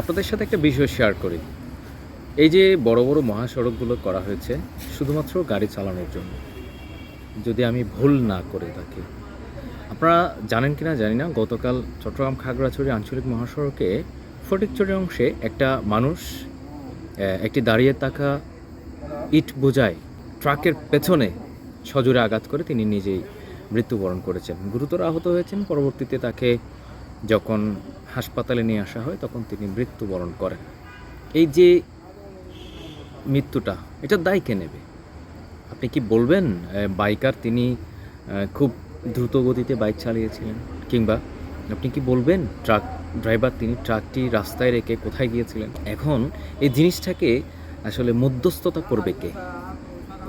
আপনাদের সাথে একটা বিষয় শেয়ার করি। এই যে বড় বড় মহাসড়কগুলো করা হয়েছে, শুধুমাত্র গাড়ি চালানোর জন্য। যদি আমি ভুল না করে থাকি। আপনারা জানেন কিনা জানি না, গতকাল চট্টগ্রাম খাগড়াছড়ি আঞ্চলিক মহাসড়কে ফটিকচুরি অংশে একটা মানুষ একটি দাঁড়িয়ে থাকা ইট বোঝায় ট্রাকের পেছনে সজোরে আঘাত করে তিনি নিজেই মৃত্যুবরণ করেছেন। গুরুতর আহত হয়েছেন, পরবর্তীতে তাকে যখন হাসপাতালে নিয়ে আসা হয়, তখন তিনি মৃত্যুবরণ করেন। এই যে মৃত্যুটা, এটা দায় কে নেবে? আপনি কি বলবেন বাইকার তিনি খুব দ্রুত গতিতে বাইক চালিয়েছিলেন? কিংবা আপনি কি বলবেন, ট্রাক ড্রাইভার তিনি ট্রাকটি রাস্তায় রেখে কোথায় গিয়েছিলেন? এখন এই জিনিসটাকে আসলে মধ্যস্থতা করবে কে?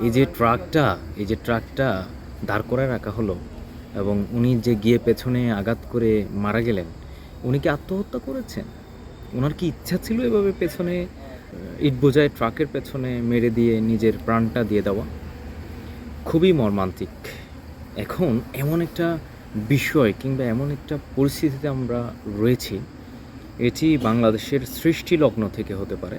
এই যে ট্রাকটা, এই যে ট্রাকটা দাঁড় করায় রাখা হলো এবং উনি যে গিয়ে পেছনে আঘাত করে মারা গেলেন, উনি কি আত্মহত্যা করেছেন? ওনার কি ইচ্ছা ছিল এভাবে পেছনে, ইট বোঝায় ট্রাকের পেছনে মেরে দিয়ে নিজের প্রাণটা দিয়ে দেওয়া? খুবই মর্মান্তিক। এখন এমন একটা বিষয় কিংবা এমন একটা পরিস্থিতিতে আমরা রয়েছি, এটি বাংলাদেশের সৃষ্টি লগ্ন থেকে হতে পারে।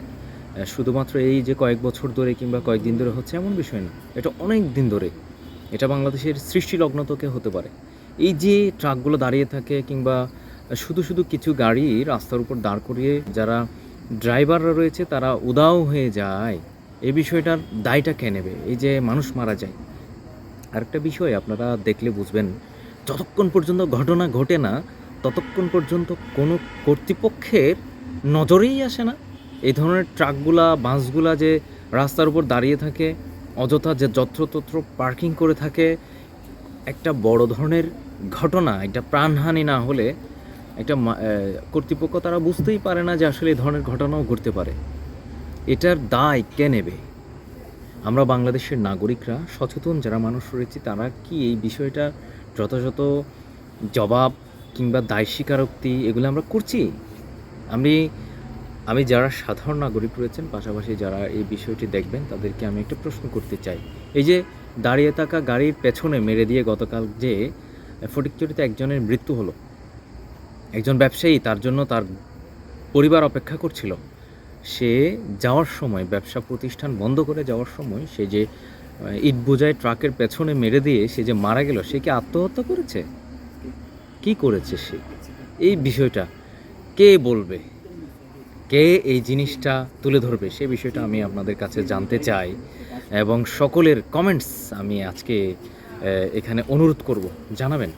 শুধুমাত্র এই যে কয়েক বছর ধরে কিংবা কয়েকদিন ধরে হচ্ছে এমন বিষয় না, এটা অনেক দিন ধরে এটা বাংলাদেশের সৃষ্টি লগ্ন থেকে হতে পারে। এই যে ট্রাকগুলো দাঁড়িয়ে থাকে কিংবা শুধু শুধু কিছু গাড়ি রাস্তার উপর দাঁড় করিয়ে যারা ড্রাইভাররা রয়েছে তারা উদাও হয়ে যায় এই বিষয়টার দায়টা কে নেবে? এই যে মানুষ মারা যায়। আরেকটা বিষয় আপনারা দেখলে বুঝবেন, যতক্ষণ পর্যন্ত ঘটনা ঘটে না, ততক্ষণ পর্যন্ত কোনো কর্তৃপক্ষের নজরেই আসে না। এই ধরনের ট্রাকগুলা, বাসগুলা যে রাস্তার উপর দাঁড়িয়ে থাকে অযথা যে যত্রতত্র পার্কিং করে থাকে, একটা বড় ধরনের ঘটনা, একটা প্রাণহানি না হলে একটা কর্তৃপক্ষ তারা বুঝতেই পারে না যে আসলে এই ধরনের ঘটনাও ঘটতে পারে। এটার দায় কে নেবে? আমরা বাংলাদেশের নাগরিকরা সচেতন যারা মানুষ রয়েছে, তারা কি এই বিষয়টা যথাযথ জবাব কিংবা দায় স্বীকারোক্তি এগুলো আমরা করছি? আমি আমি যারা সাধারণ নাগরিক রয়েছেন, পাশাপাশি যারা এই বিষয়টি দেখবেন, তাদেরকে আমি একটা প্রশ্ন করতে চাই। এই যে দাঁড়িয়ে থাকা গাড়ির পেছনে মেরে দিয়ে গতকাল যে ফটিকচুরিতে একজনের মৃত্যু হলো, একজন ব্যবসায়ী, তার জন্য তার পরিবার অপেক্ষা করছিল, সে যাওয়ার সময়, ব্যবসা প্রতিষ্ঠান বন্ধ করে যাওয়ার সময়, সে যে ইট বোঝায় ট্রাকের পেছনে মেরে দিয়ে সে যে মারা গেল, সে কি আত্মহত্যা করেছে? কি করেছে সে? এই বিষয়টা কে বলবে? কে এই জিনিসটা তুলে ধরবে সে বিষয়টা আমি আপনাদের কাছে জানতে চাই এবং সকলের কমেন্টস আমি আজকে এখানে অনুরোধ করব। জানাবেন।